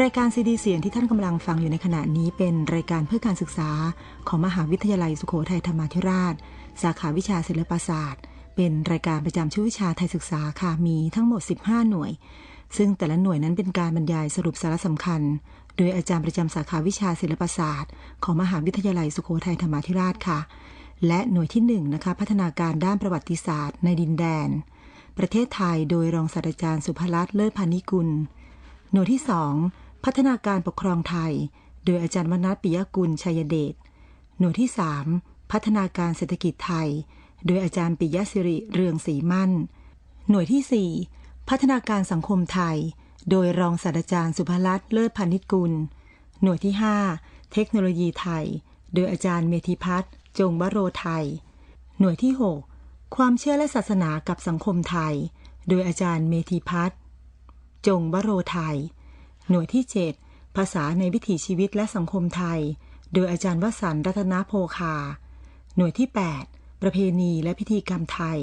รายการซีดีเสียงที่ท่านกำลังฟังอยู่ในขณะนี้เป็นรายการเพื่อการศึกษาของมหาวิทยาลัยสุโขทัยธรรมาธิราช สาขาวิชาศิลปศาสตร์ เป็นรายการประจำชื่อวิชาไทยศึกษาค่ะมีทั้งหมด 15 หน่วย ซึ่งแต่ละหน่วยนั้นเป็นการบรรยายสรุปสาระสำคัญ โดยอาจารย์ประจำสาขาวิชาศิลปศาสตร์ ของมหาวิทยาลัยสุโขทัยธรรมาธิราชค่ะ และหน่วยที่1นนะคะพัฒนาการด้านประวัติศาสตร์ ในดินแดน ประเทศไทยโดยรองศาสตราจารย์สุภลัตน์เลิศพานิกุล หน่วยที่2 พัฒนาการปกครองไทย โดยอาจารย์วนัทปิยกุลชัยเดช หน่วยที่ 3 พัฒนาการเศรษฐกิจไทย โดยอาจารย์ปิยศิริเรืองศรีมั่น หน่วยที่ 4 พัฒนาการสังคมไทย โดยรองศาสตราจารย์สุภลัตน์เลิศพานิชกุล หน่วยที่ 5 เทคโนโลยีไทย โดยอาจารย์เมธิพัฒน์จงวโรไทย หน่วยที่ 6 ความเชื่อและศาสนากับสังคมไทย โดยอาจารย์เมธีพัฒน์จงวโรไทย หน่วยที่ 7 ภาษาในวิถีชีวิตและสังคมไทย โดยอาจารย์วสันต์รัตนโพคา หน่วยที่ 8 ประเพณีและพิธีกรรมไทย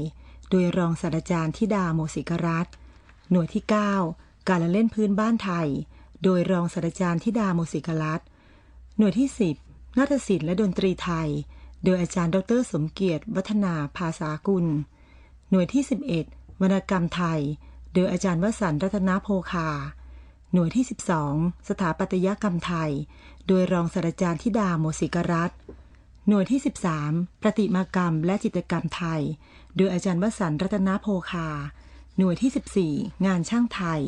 โดยรองศาสตราจารย์ธิดาโมสิกรัตน์หน่วยที่ 9 การละเล่นพื้นบ้านไทย โดยรองศาสตราจารย์ธิดาโมสิกรัตน์หน่วยที่ 10นาฏศิลป์และดนตรีไทย โดยอาจารย์ดรสมเกียรติ วัฒนาภาษากุล หน่วยที่ 11 วรรณกรรมไทย โดยอาจารย์วสันต์รัตนโพคา หน่วยที่ 12 สถาปัตยกรรมไทย โดยรองศาสตราจารย์ธิดาโมสิกรัตน์หน่วยที่ 13 ประติมากรรมและจิตรกรรมไทย โดยอาจารย์วสันต์รัตนโพคา หน่วยที่ 14 งานช่างไทย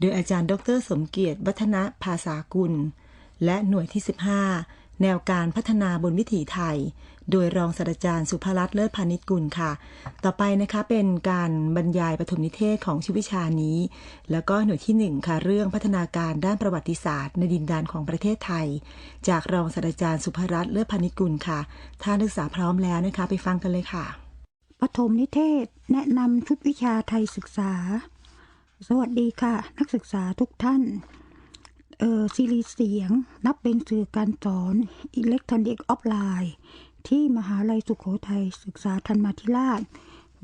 โดยอาจารย์ดร สมเกียรติวัฒนภาษากุล และหน่วยที่ 15 แนวการพัฒนาบนวิถีไทย โดยรองศาสตราจารย์สุภลัตน์เลิศพานิชกุลค่ะ ต่อไปนะคะเป็นการบรรยายปฐมนิเทศของชีวิชานี้ แล้วก็หน่วยที่ 1 ค่ะ เรื่องพัฒนาการด้านประวัติศาสตร์ ในดินแดนของประเทศไทย จากรองศาสตราจารย์สุภรัตน์เลิศพานิชกุลค่ะ ถ้านักศึกษาพร้อมแล้วนะคะ ไปฟังกันเลยค่ะ ปฐมนิเทศแนะนำชุดวิชาไทยศึกษา สวัสดีค่ะ นักศึกษาทุกท่านเออซีรีส์เสียงนับเป็นสื่อการสอนอิเล็กทรอนิกส์ออฟไลน์ ที่มหาลัยสุโขทัยศึกษาธรรมาธิราช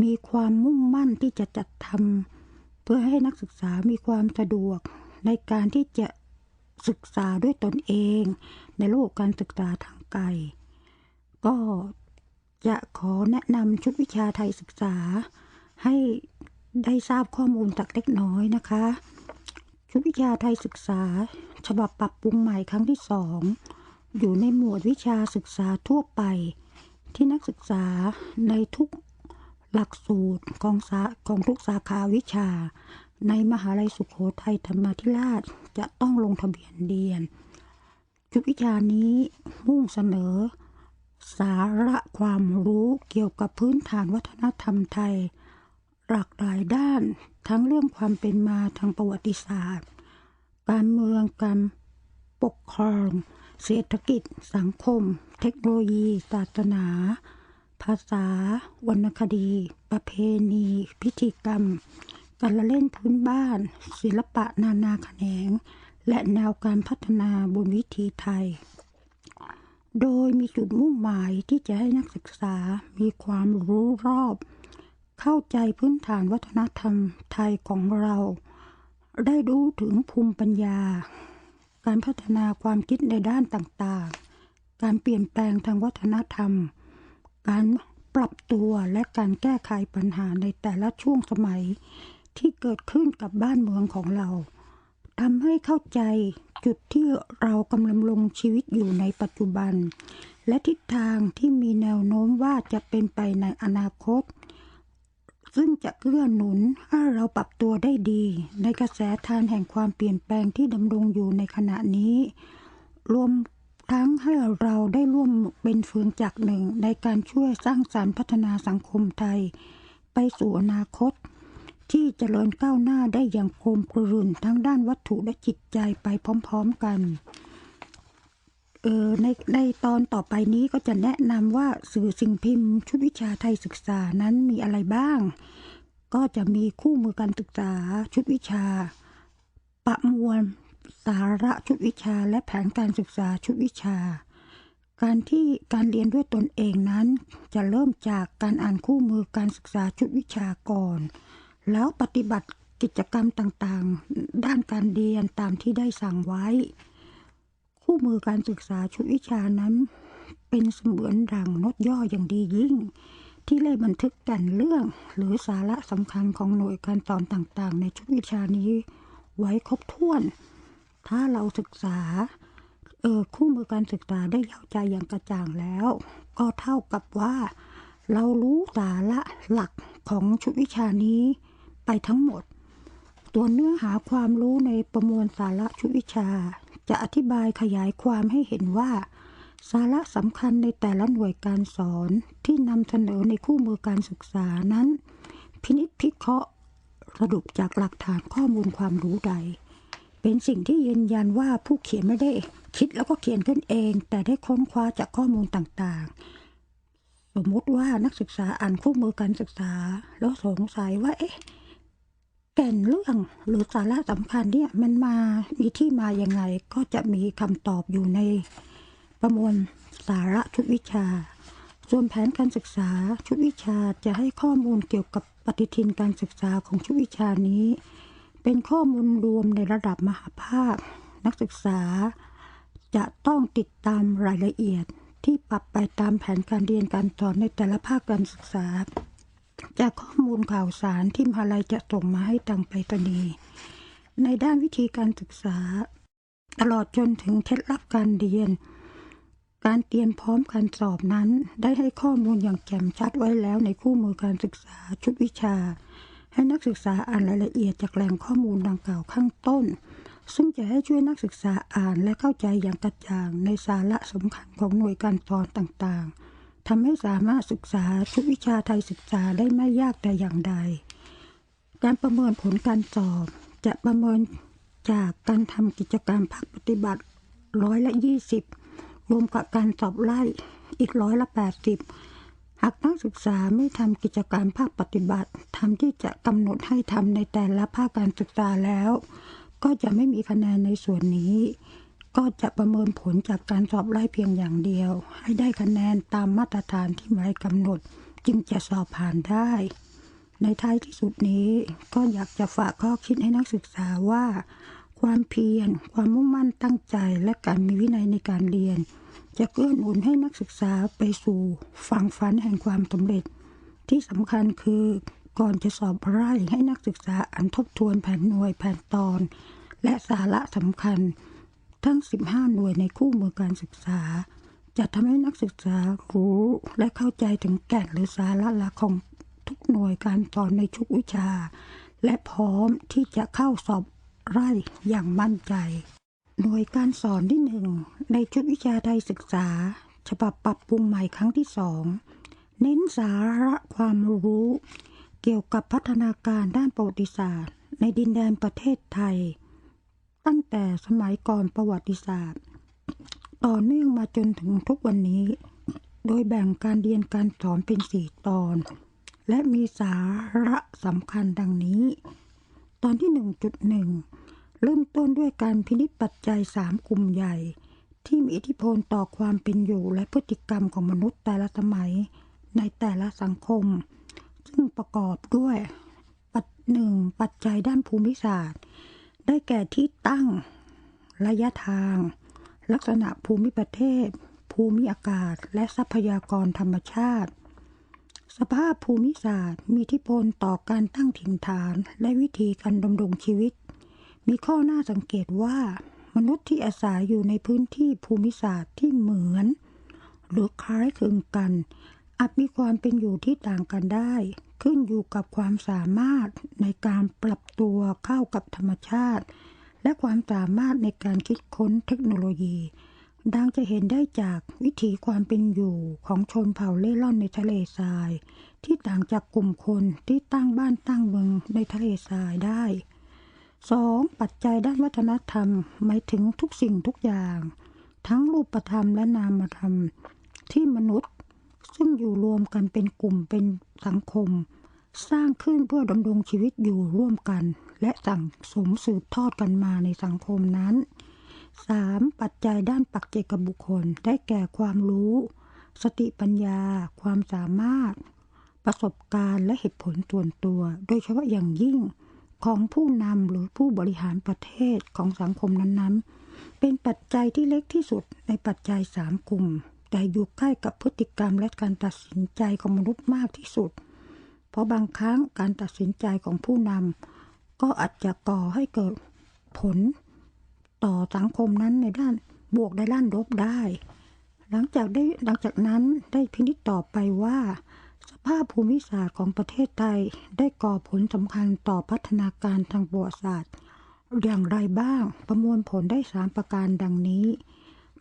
มีความมุ่งมั่นที่จะจัดทำเพื่อให้นักศึกษามีความสะดวกในการที่จะศึกษาด้วยตนเอง ในโลกการศึกษาทางไกล ก็จะขอแนะนำชุดวิชาไทยศึกษา ให้ได้ทราบข้อมูลจากเล็กน้อยนะคะ ชุดวิชาไทยศึกษา ฉบับปรับปรุงใหม่ครั้งที่สอง อยู่ในหมวดวิชาศึกษาทั่วไป ที่นักศึกษาในทุกหลักสูตรของสาของทุกสาขาวิชา ในมหาลัยสุโขทัยธรรมาธิราชจะต้องลงทะเบียนเรียนชุดวิชานี้มุ่งเสนอ สาระความรู้เกี่ยวกับพื้นฐานวัฒนธรรมไทย หลากหลายด้านทั้งเรื่องความเป็นมาทางประวัติศาสตร์ การเมืองการปกครอง เศรษฐกิจ สังคม เทคโนโลยี ศาสนา ภาษา วรรณคดี ประเพณี พิธีกรรม การละเล่นพื้นบ้าน ศิลปะนานาแขนง และแนวการพัฒนาบนวิถีไทย โดยมีจุดมุ่งหมายที่จะให้นักศึกษามีความรู้รอบ เข้าใจพื้นฐานวัฒนธรรมไทยของเรา ได้รู้ถึงภูมิปัญญา การพัฒนาความคิดในด้านต่างๆ การเปลี่ยนแปลงทางวัฒนธรรม การปรับตัวและการแก้ไขปัญหาในแต่ละช่วงสมัย ที่เกิดขึ้นกับบ้านเมืองของเราทำให้เข้าใจจุดที่เรากำลังลงชีวิตอยู่ในปัจจุบัน และทิศทางที่มีแนวโน้มว่าจะเป็นไปในอนาคต ซึ่งจะเกื้อหนุนให้เราปรับตัวได้ดี ในกระแสทานแห่งความเปลี่ยนแปลงที่ดำรงอยู่ในขณะนี้ รวมทั้งให้เราได้ร่วมเป็นเฟืองจักรหนึ่งในการช่วยสร้างสรรค์พัฒนาสังคมไทย ไปสู่อนาคต ที่เจริญก้าวหน้าได้อย่างโคมกรุนทั้งด้านวัตถุและจิตใจไปพร้อมๆกัน เออในในตอนต่อไปนี้ก็จะแนะนำว่าสื่อสิ่งพิมพ์ชุดวิชาไทยศึกษานั้นมีอะไรบ้าง ก็จะมีคู่มือการศึกษาชุดวิชา ประมวลสาระชุดวิชาและแผนการศึกษาชุดวิชา การที่การเรียนด้วยตนเองนั้น จะเริ่มจากการอ่านคู่มือการศึกษาชุดวิชาก่อน แล้วปฏิบัติกิจกรรมต่างๆ ด้านการเรียนตามที่ได้สั่งไว้ คู่มือการศึกษาชุดวิชานั้น เป็นเสมือนดังนดย่ออย่างดียิ่ง ที่ได้บันทึกแก่นเรื่อง หรือสาระสำคัญของหน่วยการสอนต่างๆ ในชุดวิชานี้ไว้ครบถ้วน ถ้าเราศึกษาเออคู่มือการศึกษาได้เข้าใจอย่างกระจ่างแล้ว ก็เท่ากับว่า เรารู้สาระหลักของชุดวิชานี้ไปทั้งหมด ตัวเนื้อหาความรู้ในประมวลสาระชุดวิชา จะอธิบายขยายความให้เห็นว่า สาระสำคัญในแต่ละหน่วยการสอนที่นำเสนอในคู่มือการศึกษานั้น พินิจพิเคราะห์สรุปจากหลักฐานข้อมูลความรู้ใด เป็นสิ่งที่ยืนยันว่าผู้เขียนไม่ได้คิดแล้วก็เขียนขึ้นเอง แต่ได้ค้นคว้าจากข้อมูลต่างๆ สมมติว่านักศึกษาอ่านคู่มือการศึกษา แล้วสงสัยว่าเอ๊ะ แก่นเรื่องหรือสาระสำคัญเนี่ยมันมามีที่มาอย่างไง ก็จะมีคำตอบอยู่ในประมวลสาระชุดวิชา ส่วนแผนการศึกษาชุดวิชาจะให้ข้อมูลเกี่ยวกับปฏิทินการศึกษาของชุดวิชานี้ เป็นข้อมูลรวมในระดับมหาภาค นักศึกษา จะต้องติดตามรายละเอียดที่ปรับไปตามแผนการเรียนการสอนในแต่ละภาคการศึกษา จากข้อมูลข่าวสารที่มหาลัยจะส่งมาให้ทางไปรษณีย์ในด้านวิธีการศึกษา ตลอดจนถึงเคล็ดลับการเรียน การเตรียมพร้อมการสอบนั้น ได้ให้ข้อมูลอย่างแจ่มชัดไว้แล้วในคู่มือการศึกษาชุดวิชา ให้นักศึกษาอ่านรายละเอียดจากแหล่งข้อมูลดังกล่าวข้างต้น ซึ่งจะให้ช่วยนักศึกษาอ่านและเข้าใจอย่างกระจ่างในสาระสำคัญของหน่วยการสอนต่างๆ ทำให้สามารถศึกษาชุดวิชาไทยศึกษาได้ไม่ยากแต่อย่างใด การประเมินผลการสอบ จะประเมินจากการทำกิจกรรมภาคปฏิบัติร้อยละยี่สิบรวมกับการสอบไล่อีกร้อยละแปดสิบหากนักศึกษาไม่ทำกิจกรรมภาคปฏิบัติทำที่จะกำหนดให้ทำในแต่ละภาคการศึกษาแล้ว ก็จะไม่มีคะแนนในส่วนนี้ ก็จะประเมินผลจากการสอบไล่เพียงอย่างเดียว ให้ได้คะแนนตามมาตรฐานที่หมายกำหนด จึงจะสอบผ่านได้ ในท้ายที่สุดนี้ก็อยากจะฝากข้อคิดให้นักศึกษาว่า ความเพียร ความมุ่งมั่นตั้งใจ และการมีวินัยในการเรียน จะเกื้อหนุนให้นักศึกษาไปสู่ฝั่งฝันแห่งความสำเร็จ ที่สำคัญคือก่อนจะสอบไร่ให้นักศึกษาอ่านทบทวนแผนหน่วยแผนตอน และสาระสำคัญ ทั้ง 15 หน่วยในคู่มือการศึกษา จะทำให้นักศึกษารู้และเข้าใจถึงแก่นหรือสาระหลักของทุกหน่วยการสอนในทุกวิชา และพร้อมที่จะเข้าสอบไร่อย่างมั่นใจ หน่วยการสอนที่หนึ่งในชุดวิชาไทยศึกษา ฉบับปรับปรุงใหม่ครั้งที่สองเน้นสาระความรู้ เกี่ยวกับพัฒนาการด้านประวัติศาสตร์ ในดินแดนประเทศไทย ตั้งแต่สมัยก่อนประวัติศาสตร์ ต่อเนื่องมาจนถึงทุกวันนี้ โดยแบ่งการเรียนการสอนเป็นสี่ตอน และมีสาระสำคัญดังนี้ ตอนที่ 1.1 เริ่มต้นด้วยการพินิจปัจจัยสามกลุ่มใหญ่ ที่มีอิทธิพลต่อความเป็นอยู่และพฤติกรรมของมนุษย์แต่ละสมัยในแต่ละสังคม ซึ่งประกอบด้วย ปัจหนึ่งปัจจัยด้านภูมิศาสตร์ ได้แก่ที่ตั้ง ระยะทาง ลักษณะภูมิประเทศ ภูมิอากาศ และทรัพยากรธรรมชาติ สภาพภูมิศาสตร์ มีทิพลต่อการตั้งถิ่นฐาน และวิธีการดำรงชีวิต มีข้อน่าสังเกตว่า มนุษย์ที่อาศัยอยู่ในพื้นที่ภูมิศาสตร์ที่เหมือน หรือคล้ายคลึงกันอาจมีความเป็นอยู่ที่ต่างกันได้ ขึ้นอยู่กับความสามารถในการปรับตัวเข้ากับธรรมชาติ และความสามารถในการคิดค้นเทคโนโลยี ดังจะเห็นได้จากวิถีความเป็นอยู่ของชนเผ่าเล่ร่อนในทะเลทราย ที่ต่างจากกลุ่มคนที่ตั้งบ้านตั้งเมืองในทะเลทรายได้ 2. ปัจจัยด้านวัฒนธรรมหมายถึงทุกสิ่งทุกอย่าง ทั้งรูปธรรมและนามธรรม ที่มนุษย์ ซึ่งอยู่รวมกันเป็นกลุ่มเป็นสังคม สร้างขึ้นเพื่อดำรงชีวิตอยู่ร่วมกัน และสั่งสมสืบทอดกันมาในสังคมนั้น 3. ปัจจัยด้านปักเจกบุคคลได้แก่ความรู้ สติปัญญา ความสามารถ ประสบการณ์และเหตุผลส่วนตัว โดยเฉพาะอย่างยิ่งของผู้นำหรือผู้บริหารประเทศของสังคมนั้นๆ เป็นปัจจัยที่เล็กที่สุดในปัจจัยสามกลุ่ม แต่อยู่ใกล้กับพฤติกรรมและการตัดสินใจของมนุษย์มากที่สุด เพราะบางครั้งการตัดสินใจของผู้นำก็อาจจะก่อให้เกิดผลต่อสังคมนั้นในด้านบวกและด้านลบได้ หลังจากได้หลังจากนั้นได้พินิจต่อไปว่า สภาพภูมิศาสตร์ของประเทศไทยได้ก่อผลสำคัญต่อพัฒนาการทางประวัติศาสตร์ อย่างไรบ้างประมวลผลได้สามประการดังนี้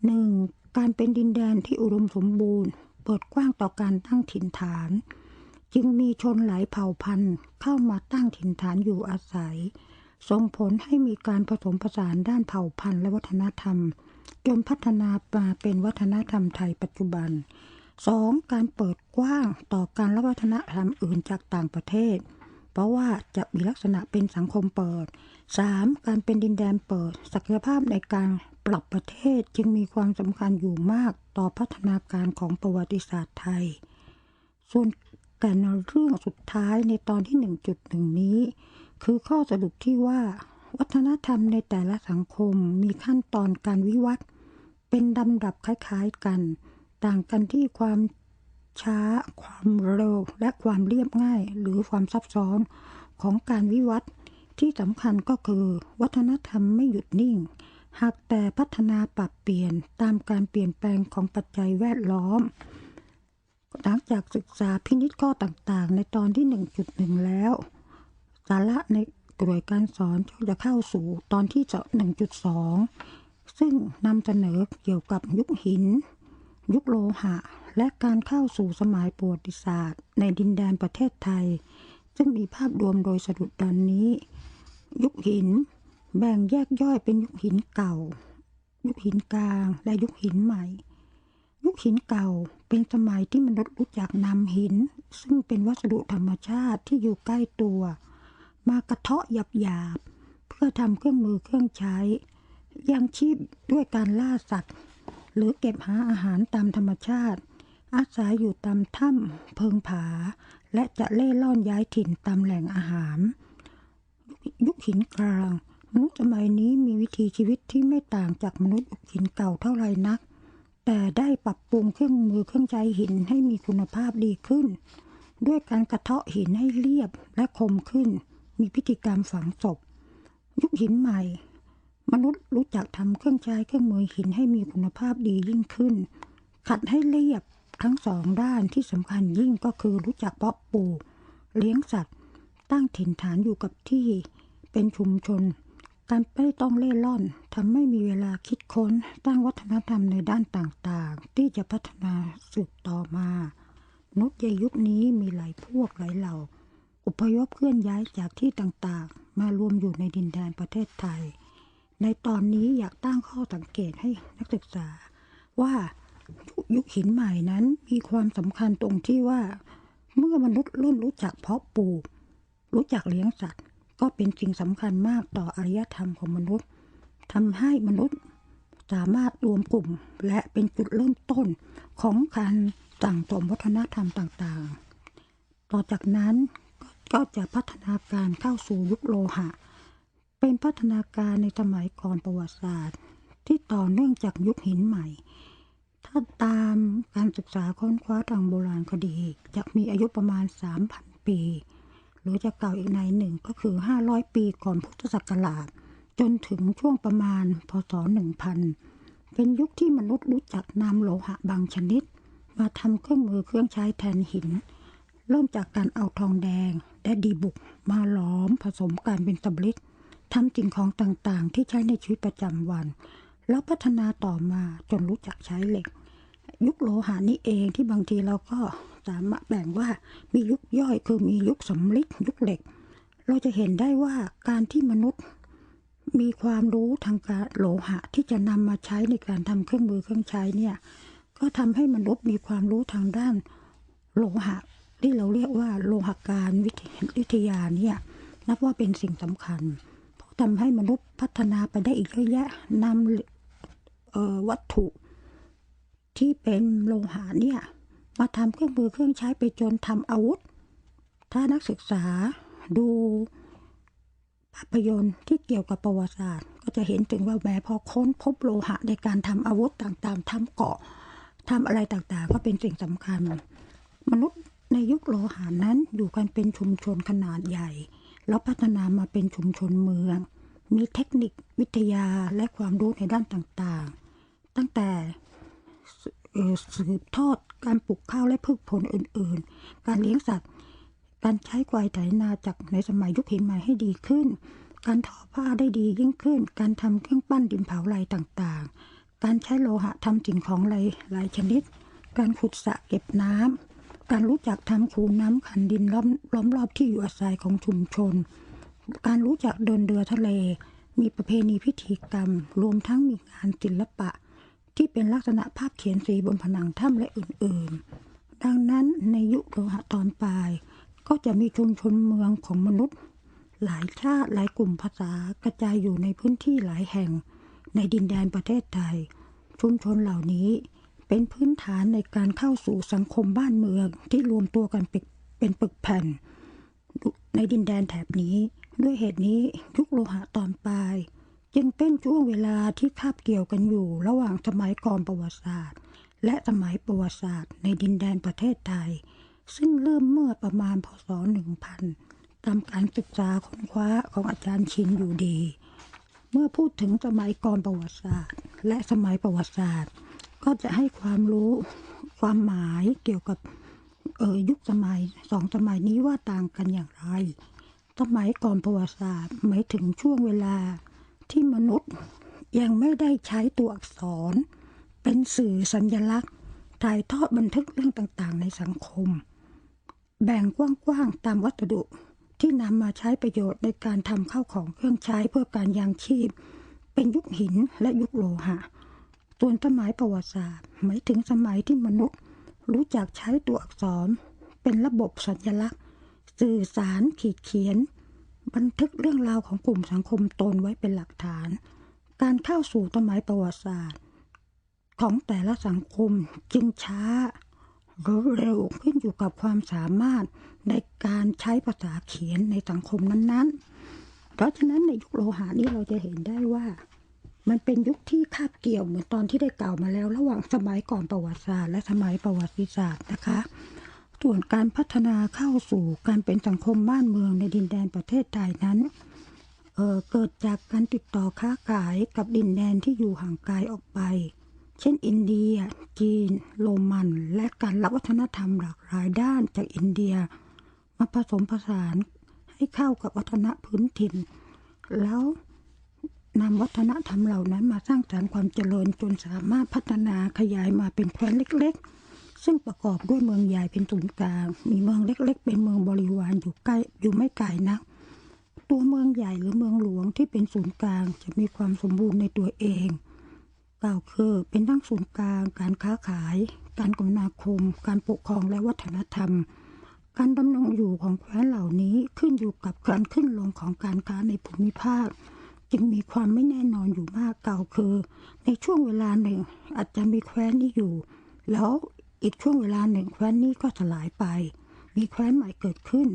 1. การเป็นดินแดนที่อุดมสมบูรณ์ เปิดกว้างต่อการตั้งถิ่นฐาน จึงมีชนหลายเผ่าพันธุ์เข้ามาตั้งถิ่นฐานอยู่อาศัย ส่งผลให้มีการผสมผสานด้านเผ่าพันธุ์และวัฒนธรรม จนพัฒนามาเป็นวัฒนธรรมไทยปัจจุบัน 2. การเปิดกว้างต่อการรับวัฒนธรรมอื่นจากต่างประเทศ เพราะว่าจะมีลักษณะเป็นสังคมเปิด 3. การเป็นดินแดนเปิด ศักยภาพในการ ปรับประเทศจึงมีความสำคัญอยู่มากต่อพัฒนาการของประวัติศาสตร์ไทย ส่วนแก่นเรื่องสุดท้ายในตอนที่ 1.1 นี้ คือข้อสรุปที่ว่า วัฒนธรรมในแต่ละสังคมมีขั้นตอนการวิวัฒน์เป็นลำดับคล้ายๆกัน ต่างกันที่ความช้า ความเร็ว และความเรียบง่าย หรือความซับซ้อนของการวิวัฒน์ที่สำคัญก็คือ วัฒนธรรมไม่หยุดนิ่ง หากแต่พัฒนาปรับเปลี่ยนตามการเปลี่ยนแปลงของปัจจัยแวดล้อม หลังจากศึกษาพินิจข้อต่างๆ ในตอนที่ 1.1 แล้ว สาระในกระบวนการสอนจะเข้าสู่ตอนที่ 1.2 ซึ่งนำเสนอเกี่ยวกับยุคหิน ยุคโลหะ และการเข้าสู่สมัยประวัติศาสตร์ ในดินแดนประเทศไทย ซึ่งมีภาพรวมโดยสรุปดังนี้ ยุคหิน แบ่งแยกย่อยเป็นยุคหินเก่า ยุคหินกลาง และยุคหินใหม่ ยุคหินเก่าเป็นสมัยที่มนุษย์รู้จักนำหิน ซึ่งเป็นวัสดุธรรมชาติที่อยู่ใกล้ตัว มากระเทาะหยาบๆเพื่อทำเครื่องมือเครื่องใช้ยังชีพด้วยการล่าสัตว์ หรือเก็บหาอาหารตามธรรมชาติ อาศัยอยู่ตามถ้ำเพิงผา และจะเล่ร่อนย้ายถิ่นตามแหล่งอาหาร ยุคหินกลาง มนุษย์สมัยนี้มีวิถีชีวิตที่ไม่ต่างจากมนุษย์ยุคหินเก่าเท่าไรนัก แต่ได้ปรับปรุงเครื่องมือเครื่องใช้หินให้มีคุณภาพดีขึ้น ด้วยการกระเทาะหินให้เรียบและคมขึ้น มีพิธีกรรมฝังศพ ยุคหินใหม่ มนุษย์รู้จักทำเครื่องใช้เครื่องมือหินให้มีคุณภาพดียิ่งขึ้น ขัดให้เรียบทั้งสองด้านที่สำคัญยิ่งก็คือรู้จักเพาะปลูกเลี้ยงสัตว์ ตั้งถิ่นฐานอยู่กับที่เป็นชุมชน การไม่ต้องเล่ร่อนทำให้มีเวลาคิดค้นตั้งวัฒนธรรมในด้านต่างๆ ที่จะพัฒนาสืบต่อมา นุษยยุคนี้มีหลายพวกหลายเหล่าอพยพเคลื่อนย้ายจากที่ต่างๆ มารวมอยู่ในดินแดนประเทศไทย ในตอนนี้อยากตั้งข้อสังเกตให้นักศึกษา ว่ายุคหินใหม่นั้นมีความสำคัญตรงที่ว่า เมื่อมนุษย์เริ่มรู้จักเพาะปลูก รู้จักเลี้ยงสัตว์ ก็เป็นสิ่งสำคัญมากต่ออารยธรรมของมนุษย์ทำให้มนุษย์สามารถรวมกลุ่มและเป็นจุดเริ่มต้นของการสั่งสมวัฒนธรรมต่างๆ ต่อจากนั้นก็จะพัฒนาการเข้าสู่ยุคโลหะ เป็นพัฒนาการในสมัยก่อนประวัติศาสตร์ ที่ต่อเนื่องจากยุคหินใหม่ ถ้าตามการศึกษาค้นคว้าทางโบราณคดี จะมีอายุประมาณ 3,000 ปี รือจะเก่าอีกในหนึ่งก็คือ 500 ปีก่อนพุทธศักราช จนถึงช่วงประมาณ พศ 1000 เป็นยุคที่มนุษย์รู้จักนำโลหะบางชนิด มาทำเครื่องมือเครื่องใช้แทนหิน เริ่มจากการเอาทองแดงและดีบุกมาหลอมผสมกันเป็นสำลิดทำสิ่งของต่างๆ ที่ใช้ในชีวิตประจำวัน แล้วพัฒนาต่อมาจนรู้จักใช้เหล็ก ยุคโลหะนี่เองที่บางทีเราก็ สามารถแบ่งว่ามียุคย่อยคือมียุคสำลิดยุคเหล็ก เราจะเห็นได้ว่าการที่มนุษย์มีความรู้ทางการโลหะที่จะนำมาใช้ในการทำเครื่องมือเครื่องใช้เนี่ยก็ทำให้มนุษย์มีความรู้ทางด้านโลหะ ที่เราเรียกว่าโลหการวิทวิทยาเนี่ยนับว่าเป็นสิ่งสำคัญ เพราะทำให้มนุษย์พัฒนาไปได้อีกเยอะแยะนำวัตถุที่เป็นโลหะเนี่ย มาทำเครื่องมือเครื่องใช้ไปจนทำอาวุธ ถ้านักศึกษาดูภาพยนตร์ที่เกี่ยวกับประวัติศาสตร์ ก็จะเห็นถึงว่าแม้พอค้นพบโลหะในการทำอาวุธต่างๆทำเกาะทำอะไรต่างๆ ก็เป็นสิ่งสำคัญ มนุษย์ในยุคโลหะนั้นอยู่กันเป็นชุมชนขนาดใหญ่ แล้วพัฒนามาเป็นชุมชนเมือง มีเทคนิควิทยาและความรู้ในด้านต่างๆ ตั้งแต่สืบทอด การปลูกข้าวและพืชผลอื่น ๆ การเลี้ยงสัตว์ การใช้ควายไถนาจากในสมัยยุคหินใหม่ให้ดีขึ้น การทอผ้าได้ดียิ่งขึ้น การทำเครื่องปั้นดินเผาลายต่างๆ การใช้โลหะทำสิ่งของหลายหลายชนิด การขุดสระเก็บน้ำ การรู้จักทำคูน้ำขันดินล้อมล้อมรอบที่อยู่อาศัยของชุมชน การรู้จักเดินเรือทะเล มีประเพณีพิธีกรรม รวมทั้งมีงานศิลปะ ที่เป็นลักษณะภาพเขียนสีบนผนังถ้ำและอื่นๆ ดังนั้นในยุคโลหะตอนปลาย ก็จะมีชุมชนเมืองของมนุษย์ หลายชาติหลายกลุ่มภาษากระจายอยู่ในพื้นที่หลายแห่ง ในดินแดนประเทศไทย ชุมชนเหล่านี้เป็นพื้นฐานในการเข้าสู่สังคมบ้านเมืองที่รวมตัวกันเป็นปึกแผ่น ในดินแดนแถบนี้ ด้วยเหตุนี้ยุคโลหะตอนปลาย จึงเป็นช่วงเวลาที่คาบเกี่ยวกันอยู่ระหว่างสมัยก่อนประวัติศาสตร์ และสมัยประวัติศาสตร์ในดินแดนประเทศไทย ซึ่งเริ่มเมื่อประมาณพศ 1000 ตามการศึกษาค้นคว้าของอาจารย์ชินอยู่ดี เมื่อพูดถึงสมัยก่อนประวัติศาสตร์ และสมัยประวัติศาสตร์ ก็จะให้ความรู้ความหมายเกี่ยวกับเออยุคสมัยสองสมัยนี้ว่าต่างกันอย่างไร สมัยก่อนประวัติศาสตร์หมายถึงช่วงเวลา ที่มนุษย์ยังไม่ได้ใช้ตัวอักษร เป็นสื่อสัญลักษณ์ถ่ายทอดบันทึกเรื่องต่างๆ ในสังคม แบ่งกว้างๆตามวัสดุที่นำมาใช้ประโยชน์ในการทำข้าวของเครื่องใช้เพื่อการยังชีพ เป็นยุคหินและยุคโลหะ ส่วนสมัยประวัติศาสตร์หมายถึงสมัยที่มนุษย์ รู้จักใช้ตัวอักษร เป็นระบบสัญลักษณ์ สื่อสารขีดเขียน บันทึกเรื่องราวของกลุ่มสังคมตนไว้เป็นหลักฐาน การเข้าสู่สมัยประวัติศาสตร์ ของแต่ละสังคมจึงช้า หรือเร็วขึ้นอยู่กับความสามารถในการใช้ภาษาเขียนในสังคมนั้นๆ เพราะฉะนั้นในยุคโลหะนี้เราจะเห็นได้ว่า มันเป็นยุคที่คาบเกี่ยวเหมือนตอนที่ได้กล่าวมาแล้ว ระหว่างสมัยก่อนประวัติศาสตร์ และสมัยประวัติศาสตร์นะคะ ส่วนการพัฒนาเข้าสู่การเป็นสังคมบ้านเมืองในดินแดนประเทศไทยนั้นเเกิดจากการติดต่อค้าขายกับดินแดนที่อยู่ห่างไกลออกไป เช่น อินเดีย จีน โรมัน และการรับวัฒนธรรมหลากหลายด้านจากอินเดีย มาผสมผสานให้เข้ากับวัฒนพื้นถิ่น แล้วนำวัฒนธรรมเหล่านั้นมาสร้างสรรค์ความเจริญจนสามารถพัฒนาขยายมาเป็นแคว้นเล็ก ๆ ซึ่งประกอบด้วยเมืองใหญ่เป็นศูนย์กลาง มีเมืองเล็กๆ เป็นเมืองบริวารอยู่ใกล้อยู่ไม่ไกลนัก ตัวเมืองใหญ่หรือเมืองหลวงที่เป็นศูนย์กลางจะมีความสมบูรณ์ในตัวเองกล่าวคือเป็นทั้งศูนย์กลาง การค้าขาย การคมนาคม การปกครองและวัฒนธรรม การดำรงอยู่ของแคว้นเหล่านี้ขึ้นอยู่กับการขึ้นลงของการค้าในภูมิภาค จึงมีความไม่แน่นอนอยู่มากกล่าวคือ ในช่วงเวลาหนึ่งอาจจะมีแคว้นนี้อยู่ แล้ว อีกช่วงเวลาหนึ่งแคว้นนี้ก็สลายไป มีแคว้นใหม่เกิดขึ้น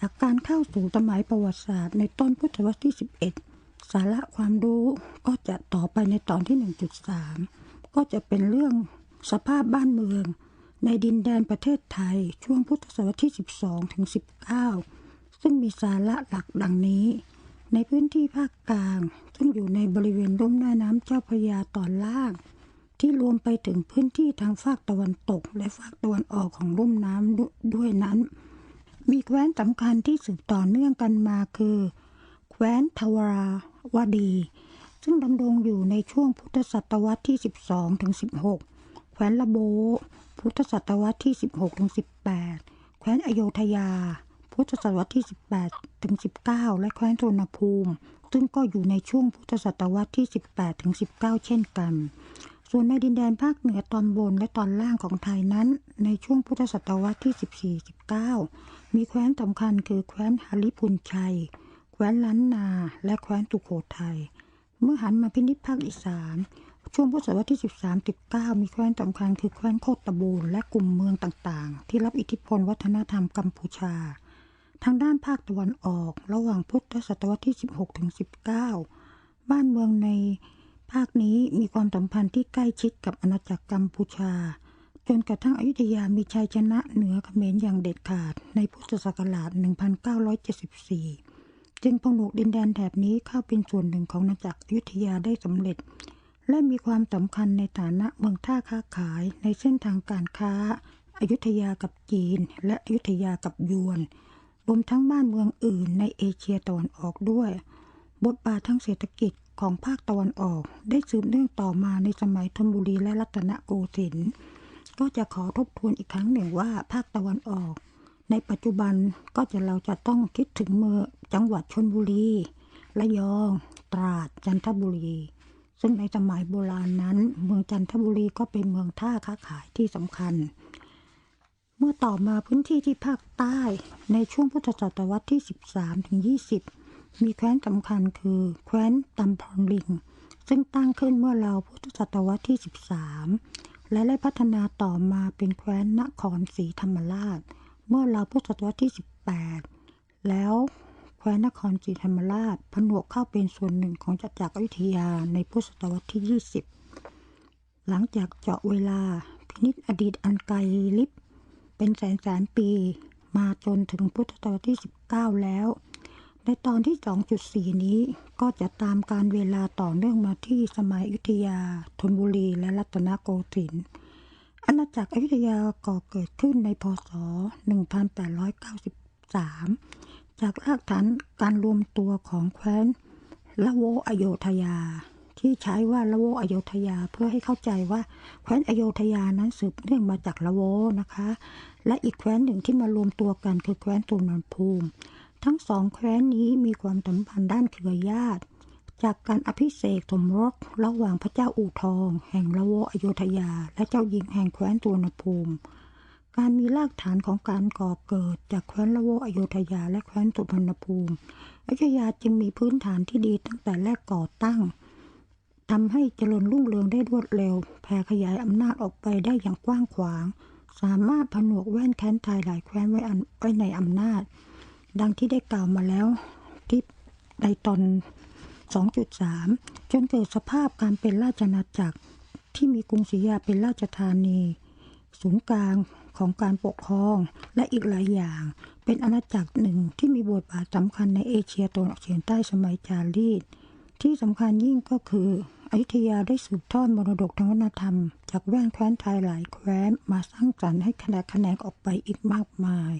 จากการเข้าสู่สมัยประวัติศาสตร์ในต้นพุทธวรรษที่ 11 สาระความรู้ก็จะต่อไปในตอนที่ 1.3 ก็จะเป็นเรื่องสภาพบ้านเมือง ในดินแดนประเทศไทยช่วงพุทธศตวรรษที่ 12ถึง19 ซึ่งมีสาระหลักดังนี้ ในพื้นที่ภาคกลาง ซึ่งอยู่ในบริเวณลุ่มแม่น้ำเจ้าพระยาตอนล่าง ที่รวมไปถึงพื้นที่ทางฝากตะวันตก และฝากตะวันออกของลุ่มน้ำด้วยด้วยนั้น มีแคว้นสำคัญที่สืบต่อเนื่องกันมาคือ แคว้นทวาราวดี ซึ่งดำรงอยู่ในช่วงพุทธศตวรรษที่ 12ถึง16 แคว้นละโบ พุทธศตวรรษที่ 16ถึง18 แคว้นอโยธยา พุทธศตวรรษที่ 18ถึง19 และแคว้นสุวรรณภูมิ ซึ่งก็อยู่ในช่วงพุทธศตวรรษที่ 18ถึง19 เช่นกัน ส่วนในดินแดนภาคเหนือตอนบนและตอนล่างของไทยนั้น ในช่วงพุทธศตวรรษที่ 14-19 มีแคว้นสำคัญคือแคว้นหาริพุนชัย แคว้นล้านนา และแคว้นสุโขทัย เมื่อหันมาพินิจภาคอีสาน ช่วงพุทธศตวรรษที่ 13-19 มีแคว้นสำคัญคือแคว้นโคตบูรและกลุ่มเมืองต่างๆ ที่รับอิทธิพลวัฒนธรรมกัมพูชา ทางด้านภาคตะวันออก ระหว่างพุทธศตวรรษที่ 16-19 บ้านเมืองใน ภาคนี้มีความสัมพันธ์ที่ใกล้ชิดกับอาณาจักรกัมพูชา จนกระทั่งอยุธยามีชัยชนะเหนือเขมรอย่างเด็ดขาดในพุทธศักราช 1974 จึงผนวกดินแดนแถบนี้เข้าเป็นส่วนหนึ่งของอาณาจักรอยุธยาได้สำเร็จ และมีความสำคัญในฐานะเมืองท่าค้าขายในเส้นทางการค้าอยุธยากับจีน และอยุธยากับยวน รวมทั้งบ้านเมืองอื่นในเอเชียตะวันออกด้วย บทบาททางเศรษฐกิจ ของภาคตะวันออกได้สืบเนื่องต่อมาในสมัยธนบุรีและรัตนโกสินทร์ก็จะขอทบทวนอีกครั้งหนึ่งว่าภาคตะวันออก ในปัจจุบันก็จะเราจะต้องคิดถึงเมืองจังหวัดชนบุรีระยอง ตราดจันทบุรี ซึ่งในสมัยโบราณนั้น เมืองจันทบุรีก็เป็นเมืองท่าค้าขายที่สำคัญ เมื่อต่อมาพื้นที่ที่ภาคใต้ในช่วงพุทธศตวรรษที่ 13ถึง20 มีแคว้นสำคัญคือแคว้นตำพรลิง ซึ่งตั้งขึ้นเมื่อราวพุทธศตวรรษที่ 13 และได้พัฒนาต่อมาเป็นแคว้นนครศรีธรรมราช เมื่อราวพุทธศตวรรษที่ 18 แล้วแคว้นนครศรีธรรมราชผนวกเข้าเป็นส่วนหนึ่งของจักรอยุธยาในพุทธศตวรรษที่ 20 หลังจากเจาะเวลาพินิจอดีตอันไกลลิบเป็นแสนแสนปี มาจนถึงพุทธศตวรรษที่ 19 แล้ว ในตอนที่ 2.4 นี้ก็จะตามการเวลาต่อเนื่องมาที่สมัยอยุธยาธนบุรีและรัตนโกสินทร์อาณาจักรอยุธยาก่อเกิดขึ้นในพศ 1893 จากรากฐานการรวมตัวของแคว้นละโวอโยธยา ที่ใช้ว่าละโวอโยธยาเพื่อให้เข้าใจว่าแคว้นอโยธยานั้นสืบเนื่องมาจากละโวนะคะ และอีกแคว้นหนึ่งที่มารวมตัวกันคือแคว้นสุนทรภูมิ ทั้งสองแคว้นนี้มีความสัมพันธ์ด้านเครือญาติ จากการอภิเษกสมรสระหว่างพระเจ้าอู่ทอง แห่งละโวอโยธยา และเจ้าหญิงแห่งแคว้นสุวรรณภูมิ การมีรากฐานของการก่อเกิดจากแคว้นละโวอโยธยาและแคว้นสุพรรณภูมิอยุธยาจึงมีพื้นฐานที่ดีตั้งแต่แรกก่อตั้งทำให้เจริญรุ่งเรืองได้รวดเร็ว แผ่ขยายอำนาจออกไปได้อย่างกว้างขวาง สามารถผนวกแว่นแค้นไทยหลายแคว้นไว้อันว้ในอำนาจ ดังที่ได้กล่าวมาแล้วที่ในตอน 2.3 จนเกิดสภาพการเป็นราชอาณาจักรที่มีกรุงศรีอยุธยาเป็นราชธานี ศูนย์กลางของการปกครองและอีกหลายอย่าง เป็นอาณาจักรหนึ่งที่มีบทบาทสำคัญในเอเชียตะวันออกเฉียงใต้สมัยจารีต ที่สำคัญยิ่งก็คืออยุธยาได้สืบทอดมรดกทางวัฒนธรรม จากแว่นแคว้นไทยหลายแคว้นมาสร้างสรรค์ให้ขนาดแขนงออกไปอีกมากมาย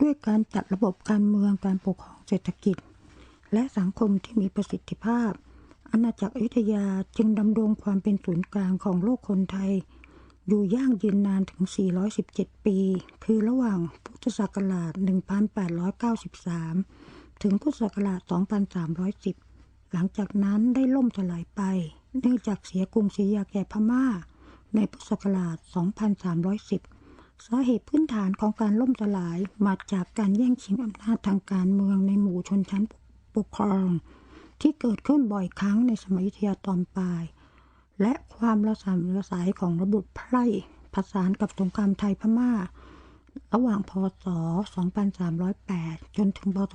ด้วยการจัดระบบการเมืองการปกครองเศรษฐกิจ และสังคมที่มีประสิทธิภาพ อาณาจักรอยุธยาจึงดำรงความเป็นศูนย์กลางของโลกคนไทย อยู่ย่างยืนนานถึง 417 ปี คือระหว่างพุทธศักราช 1893 ถึงพุทธศักราช 2310 หลังจากนั้นได้ล่มสลายไป เนื่องจากเสียกรุงศรีอยุธยาแก่พม่า ในพุทธศักราช 2310 สาเหตุพื้นฐานของการล่มสลายมาจากการแย่งชิงอำนาจทางการเมืองในหมู่ชนชั้นปกครอง ที่เกิดขึ้นบ่อยครั้งในสมัยยุธยาตอนปลาย และความระสำระสายของระบบไพร่ผสานกับสงครามไทยพม่า ระหว่างพศ 2308 จนถึงพศ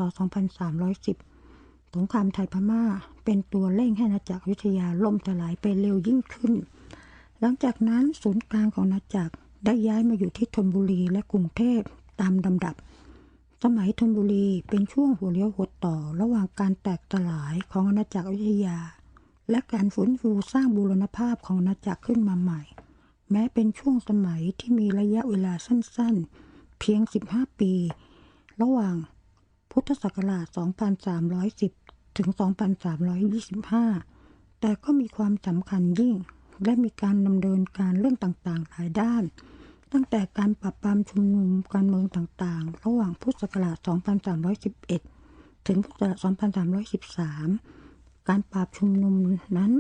2310 สงครามไทยพม่า เป็นตัวเร่งให้อาจักรยุทธยาล่มสลายไปเร็วยิ่งขึ้น หลังจากนั้นศูนย์กลางของอาณาจักร ได้ย้ายมาอยู่ที่ธนบุรีและกรุงเทพตามลำดับ สมัยธนบุรีเป็นช่วงหัวเลี้ยวหัวต่อระหว่างการแตกสลายของอาณาจักรอยุธยา และการฟื้นฟูสร้างบูรณภาพของอาณาจักรขึ้นมาใหม่ แม้เป็นช่วงสมัยที่มีระยะเวลาสั้นๆ เพียง 15 ปี ระหว่างพุทธศักราช 2310 ถึง 2325 แต่ก็มีความสำคัญยิ่งและมีการดำเนินการเรื่องต่างๆ หลายด้าน ตั้งแต่การปราบปรามชุมนุมการเมืองต่างๆ ระหว่างพุทธศักราช 2311 ถึงพุทธศักราช 2313 การปราบชุมนุมนั้น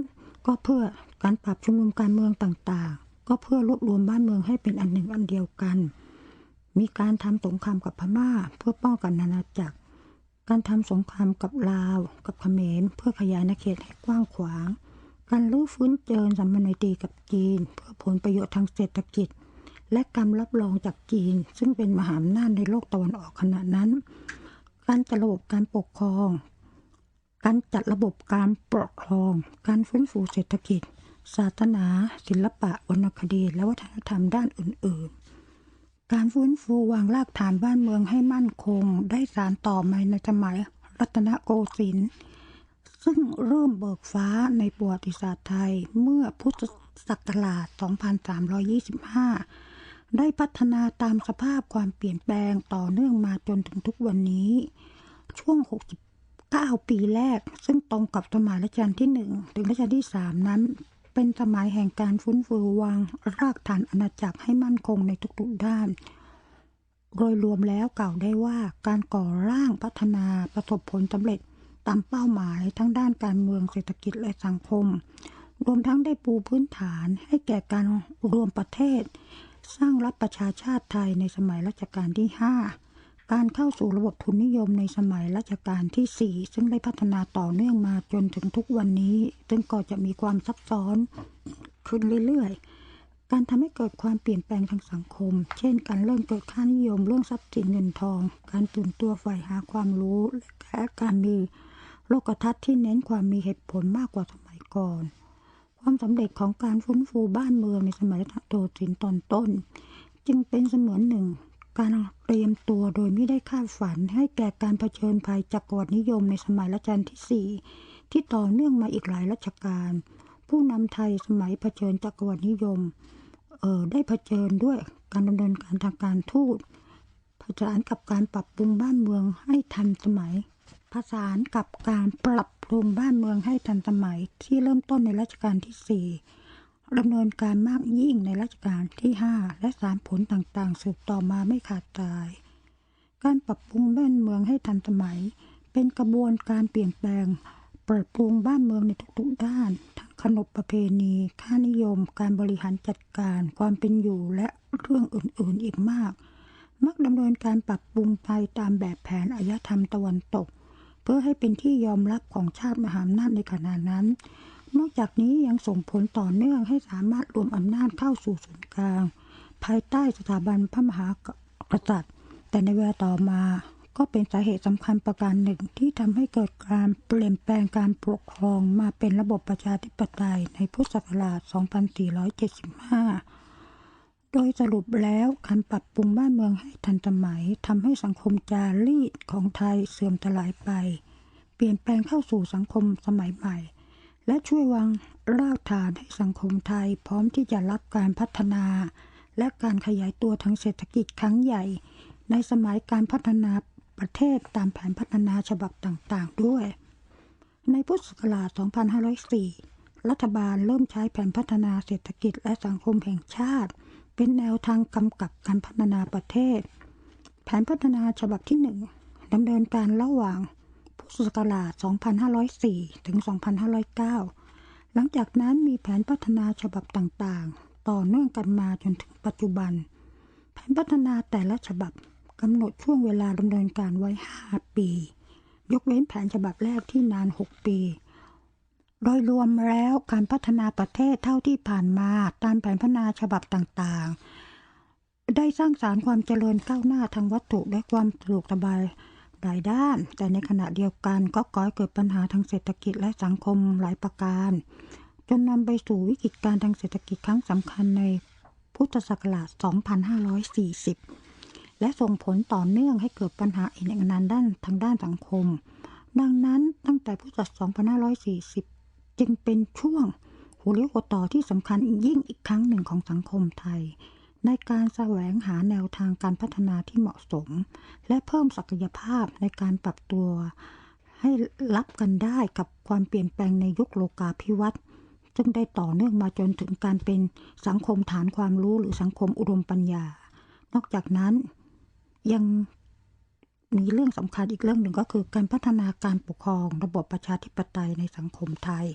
ก็เพื่อการปราบชุมนุมการเมืองต่างๆ ก็เพื่อรวบรวมบ้านเมืองให้เป็นอันหนึ่งอันเดียวกัน มีการทำสงครามกับพม่าเพื่อป้องกันอาณาจักร การทำสงครามกับลาว กับเขมร เพื่อขยายอาณาเขตให้กว้างขวาง การรื้อฟื้นเจริญสัมพันธ์ไมตรีกับจีน เพื่อผลประโยชน์ทางเศรษฐกิจ และการรับรองจากจีน ซึ่งเป็นมหาอำนาจในโลกตะวันออกขณะนั้น การจัดระบบการปกครอง การจัดระบบการปกครอง การฟื้นฟูเศรษฐกิจ ศาสนา ศิลปะวรรณคดี และวัฒนธรรมด้านอื่น ๆ การฟื้นฟูวางรากฐานบ้านเมืองให้มั่นคง ได้สารต่อมาในสมัยรัตนโกสินทร์ซึ่งเริ่มเบิกฟ้าในประวัติศาสตร์ไทยเมื่อพุทธศักราช 2325 ได้พัฒนาตามสภาพความเปลี่ยนแปลงต่อเนื่องมาจนถึงทุกวันนี้ ช่วง 69 ปีแรก ซึ่งตรงกับสมัยรัชกาลที่ 1 ถึงรัชกาลที่ 3 นั้น เป็นสมัยแห่งการฟื้นฟูวางรากฐานอาณาจักรให้มั่นคงในทุกๆด้าน โดยรวมแล้วกล่าวได้ว่าการก่อร่างพัฒนาประสบผลสำเร็จตามเป้าหมายทั้งด้านการเมืองเศรษฐกิจและสังคม รวมทั้งได้ปูพื้นฐานให้แก่การรวมประเทศ สร้างรัฐประชาชาติไทยในสมัยรัชกาลที่ 5 การเข้าสู่ระบบทุนนิยมในสมัยรัชกาลที่ 4 ซึ่งได้พัฒนาต่อเนื่องมาจนถึงทุกวันนี้ ซึ่งก็จะมีความซับซ้อนขึ้นเรื่อยๆ การทำให้เกิดความเปลี่ยนแปลงทางสังคม เช่น การเริ่มเกิดค่านิยมเรื่องทรัพย์สินเงินทอง การตื่นตัวฝ่ายหาความรู้และการมีโลกทัศน์ที่เน้นความมีเหตุผลมากกว่าสมัยก่อน ความสำเร็จของการฟื้นฟูบ้านเมืองในสมัยรัตนโกสินทร์ตอนต้น จึงเป็นเสมือนหนึ่ง การเตรียมตัวโดยไม่ได้คาดฝันให้แก่การเผชิญภัยจากกวดนิยมในสมัยรัชกาลที่ 4 ที่ต่อเนื่องมาอีกหลายรัชกาลผู้นำไทยสมัยเผชิญจักรวรรดินิยมเออได้เผชิญด้วยการดำเนินการทางการทูตผสานกับการปรับปรุงบ้านเมืองให้ทันสมัยผสานกับการปรับ ปรุงบ้านเมืองให้ทันสมัยที่เริ่มต้นในรัชกาลที่ 4ดำเนินการมากยิ่งในรัชกาลที่ 5 และสารผลต่างๆ สืบต่อมาไม่ขาดตาย การปรับปรุงบ้านเมืองให้ทันสมัย เป็นกระบวนการเปลี่ยนแปลงปรับปรุงบ้านเมืองในทุกๆด้านทั้งขนบประเพณี ค่านิยม การบริหารจัดการ ความเป็นอยู่และเรื่องอื่นๆอีกมาก มักดำเนินการปรับปรุงไปตามแบบแผนอารยธรรมตะวันตก เพื่อให้เป็นที่ยอมรับของชาติมหาอำนาจในขณะนั้น นอกจากนี้ยังส่งผลต่อเนื่องให้สามารถรวมอำนาจเข้าสู่ศูนย์กลาง ภายใต้สถาบันพระมหากษัตริย์ แต่ในเวลาต่อมาก็เป็นสาเหตุสำคัญประการหนึ่งที่ทำให้เกิดการเปลี่ยนแปลงการปกครองมาเป็นระบบประชาธิปไตยในพุทธศักราช 2475 ดยสรุปแล้วการปรับปรุงบ้านเมืองให้ทันสมัยทำให้สังคมจารีตของไทยเสื่อมถลายไป เปลี่ยนแปลงเข้าสู่สังคมสมัยใหม่ และช่วยวางรากฐานให้สังคมไทยพร้อมที่จะรับการพัฒนา และการขยายตัวทางเศรษฐกิจครั้งใหญ่ ในสมัยการพัฒนาประเทศตามแผนพัฒนาฉบับต่างๆด้วย ในพุทธศักราช 2504 รัฐบาลเริ่มใช้แผนพัฒนาเศรษฐกิจและสังคมแห่งชาติ เป็นแนวทางกำกับการพัฒนาประเทศ แผนพัฒนาฉบับที่ 1ดำเนินการระหว่างพุทธศักราช 2504 ถึง 2509 หลังจากนั้นมีแผนพัฒนาฉบับต่างๆ ต่อเนื่องกันมาจนถึงปัจจุบัน แผนพัฒนาแต่ละฉบับกำหนดช่วงเวลาดำเนินการไว้ 5 ปี ยกเว้นแผนฉบับแรกที่นาน 6 ปี โดยรวมแล้วการพัฒนาประเทศเท่าที่ผ่านมาตามแผนพัฒนาฉบับต่างๆ ได้สร้างสารรค์ความเจริญก้าวหน้าทางวัตถุและความสะดวกสบายหลายด้าน แต่ในขณะเดียวกันก็ก่อให้เกิดปัญหาทางเศรษฐกิจและสังคมหลายประการ จนนำไปสู่วิกฤตการณ์ทางเศรษฐกิจครั้งสำคัญในพุทธศักราช 2540 และส่งผลต่อเนื่องให้เกิดปัญหาอีกนานด้านทางด้านสังคม ดังนั้นตั้งแต่พุทธศักราช 2540 จึงเป็นช่วงหัวเลี้ยวหัวต่อที่สำคัญยิ่งอีกครั้งหนึ่งของสังคมไทย ในการแสวงหาแนวทางการพัฒนาที่เหมาะสม และเพิ่มศักยภาพในการปรับตัว ให้รับกันได้กับความเปลี่ยนแปลงในยุคโลกาภิวัตน์ซึ่งได้ต่อเนื่องมาจนถึงการเป็นสังคมฐานความรู้หรือสังคมอุดมปัญญา นอกจากนั้นยัง มีเรื่องสำคัญอีกเรื่องหนึ่งก็คือการพัฒนาการปกครองระบบประชาธิปไตยในสังคมไทย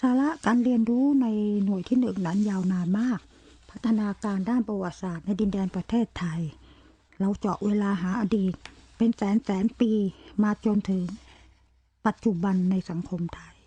สาระการเรียนรู้ในหน่วยที่หนึ่งนั้นยาวนานมาก พัฒนาการด้านประวัติศาสตร์ในดินแดนประเทศไทย เราเจาะเวลาหาอดีต เป็นแสนแสนปีมาจนถึง ปัจจุบันในสังคมไทย